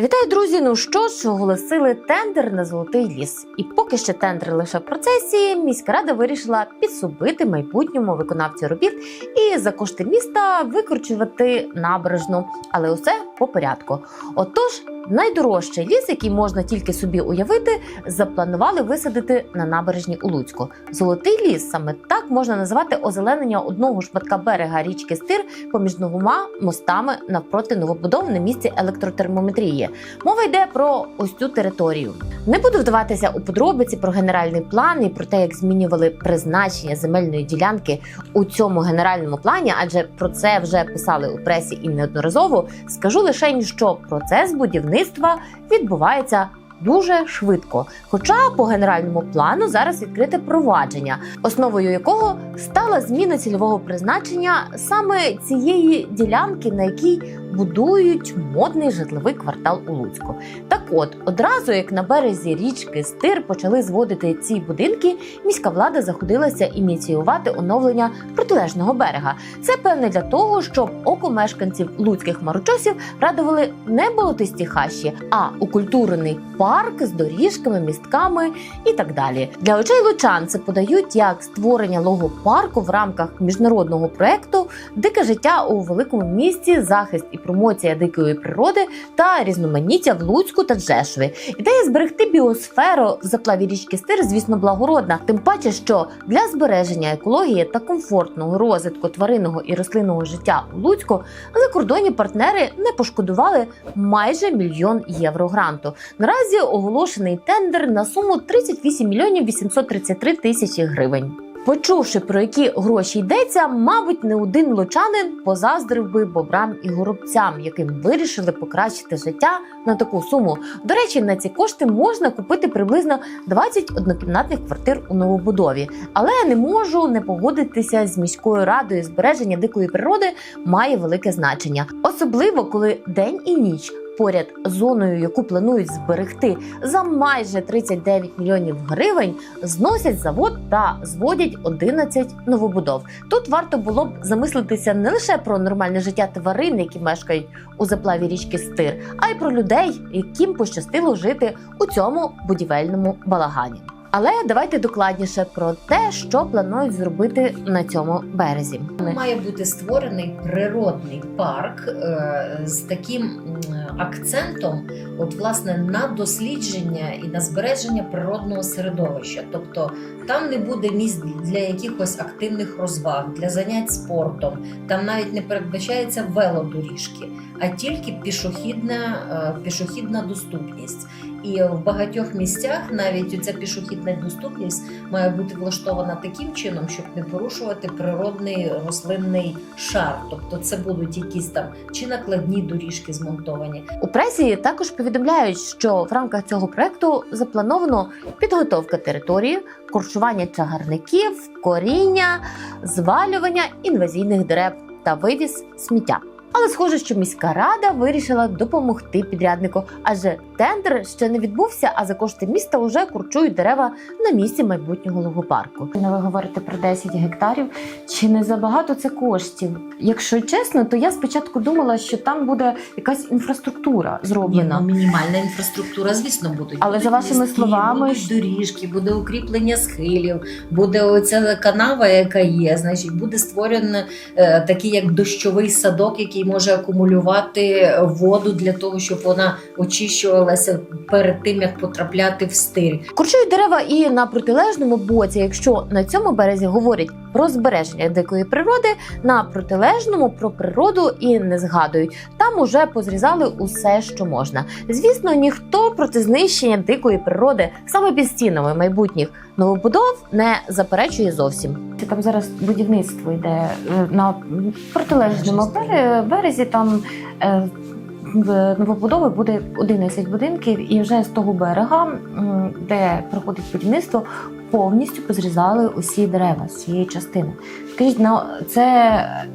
Вітаю, друзі! Ну що ж, оголосили тендер на золотий ліс. І поки ще тендер лише в процесі, міська рада вирішила підсобити майбутньому виконавцю робіт і за кошти міста викручувати набережну. Але усе по порядку. Отож, найдорожчий ліс, який можна тільки собі уявити, запланували висадити на набережні у Луцьку. Золотий ліс саме так можна називати озеленення одного шматка берега річки Стир поміж двома мостами навпроти новобудов на місці електротермометрії. Мова йде про ось цю територію. Не буду вдаватися у подробиці про генеральний план і про те, як змінювали призначення земельної ділянки у цьому генеральному плані, адже про це вже писали у пресі і неодноразово. Скажу лише, що процес будівництва відбувається. Дуже швидко, хоча по генеральному плану зараз відкрите провадження, основою якого стала зміна цільового призначення саме цієї ділянки, на якій будують модний житловий квартал у Луцьку. Так от, одразу як на березі річки Стир почали зводити ці будинки, міська влада заходилася ініціювати оновлення протилежного берега. Це певне для того, щоб око мешканців луцьких марочосів радували не болотисті хащі, а укультурений парк з доріжками, містками і так далі. Для очей лучан це подають як створення логопарку в рамках міжнародного проекту Дике життя у великому місті, захист і промоція дикої природи та різноманіття в Луцьку та Джешові. Ідея зберегти біосферу в заплаві річки Стир, звісно, благородна. Тим паче, що для збереження екології та комфортного розвитку тваринного і рослинного життя у Луцьку закордонні партнери не пошкодували майже мільйон євро гранту. Наразі оголошений тендер на суму 38 мільйонів 833 тисячі гривень. Почувши про які гроші йдеться, мабуть, не один лучанин позаздрив би бобрам і горобцям, яким вирішили покращити життя на таку суму. До речі, на ці кошти можна купити приблизно 20 однокімнатних квартир у новобудові. Але не можу не погодитися з міською радою. Збереження дикої природи має велике значення, особливо коли день і ніч. Поряд з зоною, яку планують зберегти за майже 39 мільйонів гривень, зносять завод та зводять 11 новобудов. Тут варто було б замислитися не лише про нормальне життя тварин, які мешкають у заплаві річки Стир, а й про людей, яким пощастило жити у цьому будівельному балагані. Але давайте докладніше про те, що планують зробити на цьому березі. Має бути створений природний парк е, з таким акцентом, от власне на дослідження і на збереження природного середовища. Тобто там не буде місць для якихось активних розваг, для занять спортом. Там навіть не передбачається велодоріжки, а тільки пішохідна, е, пішохідна доступність. І в багатьох місцях навіть ця пішохідна доступність має бути влаштована таким чином, щоб не порушувати природний рослинний шар. Тобто це будуть якісь там чи накладні доріжки змонтовані. У пресі також повідомляють, що в рамках цього проекту заплановано підготовка території, корчування чагарників, коріння, звалювання інвазійних дерев та вивіз сміття. Але схоже, що міська рада вирішила допомогти підряднику, адже тендер ще не відбувся, а за кошти міста вже курчують дерева на місці майбутнього логопарку. Ви говорите про 10 гектарів. Чи не забагато це коштів? Якщо чесно, то я спочатку думала, що там буде якась інфраструктура зроблена. Ні, ну, мінімальна інфраструктура, звісно, будуть. Але Будуть за вашими містки, словами, будуть доріжки, буде укріплення схилів, буде оця канава, яка є. Значить, буде створений е, такий як дощовий садок, який може акумулювати воду для того, щоб вона очищувалася перед тим, як потрапляти в стиль. Курчують дерева і на протилежному боці, якщо на цьому березі говорять про збереження дикої природи, на протилежному про природу і не згадують. Там уже позрізали усе, що можна. Звісно, ніхто проти знищення дикої природи саме під стінами майбутніх новобудов не заперечує зовсім. Там зараз будівництво йде е, на протилежному березі. Там е, в новобудови буде 11 будинків, і вже з того берега, де проходить будівництво, повністю позрізали усі дерева з цієї частини. Скажіть, ну це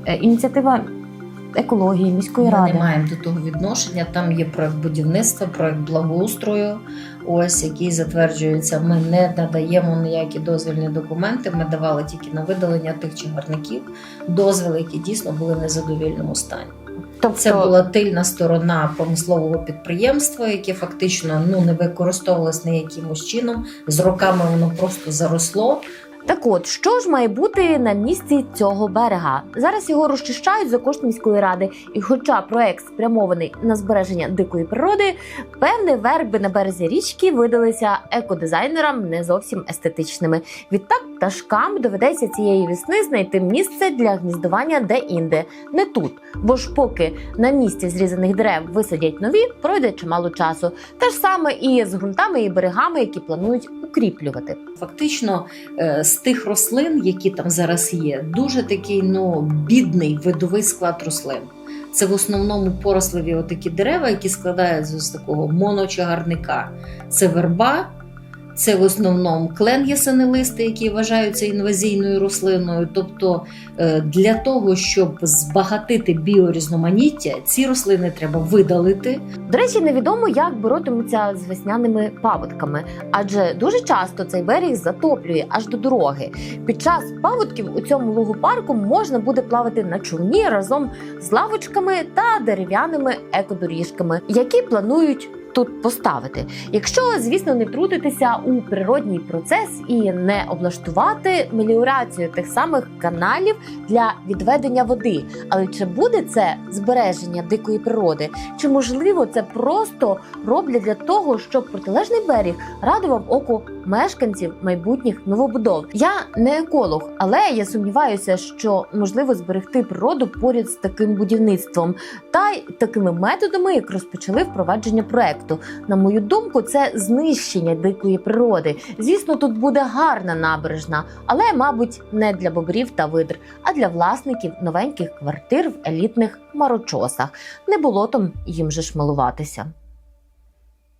е, ініціатива екології міської Ми ради. не маємо до того відношення. Там є проект будівництва, проект благоустрою, ось який затверджується. Ми не надаємо ніякі дозвільні документи. Ми давали тільки на видалення тих чагарників дозвіли, які дійсно були в незадовільному стані. Тобто Це була тильна сторона промислового підприємства, яке фактично ну не використовувалось ніякимось чином. З роками воно просто заросло. Так от, що ж має бути на місці цього берега? Зараз його розчищають за кошт міської ради, і хоча проект спрямований на збереження дикої природи, певні верби на березі річки видалися екодизайнерам не зовсім естетичними. Відтак пташкам доведеться цієї весни знайти місце для гніздування де-інде, не тут. Бо ж поки на місці зрізаних дерев висадять нові, пройде чимало часу. Те ж саме і з ґрунтами і берегами, які планують укріплювати. Фактично, е, з тих рослин, які там зараз є, дуже такий ну бідний видовий склад рослин. Це в основному поросливі отакі дерева, які складаються з такого моночагарника. Це верба, це в основному клен ясенелисти, які вважаються інвазійною рослиною. Тобто е, для того, щоб збагатити біорізноманіття, ці рослини треба видалити, До речі, невідомо, як боротимуться з весняними паводками, адже дуже часто цей берег затоплює аж до дороги. Під час паводків у цьому лугопарку можна буде плавати на човні разом з лавочками та дерев'яними екодоріжками, які планують. Тут поставити, якщо, звісно, не втрутитися у природній процес і не облаштувати меліорацію тих самих каналів для відведення води. Але чи буде це збереження дикої природи? Чи можливо це просто роблять для того, щоб протилежний берег радував око мешканців майбутніх новобудов? Я не еколог, але я сумніваюся, що можливо зберегти природу поряд з таким будівництвом та й такими методами, як розпочали впровадження проекту. На мою думку, це знищення дикої природи. Звісно, тут буде гарна набережна, але, мабуть, не для бобрів та видр, а для власників новеньких квартир в елітних марочосах. Не болотом їм же ж малуватися.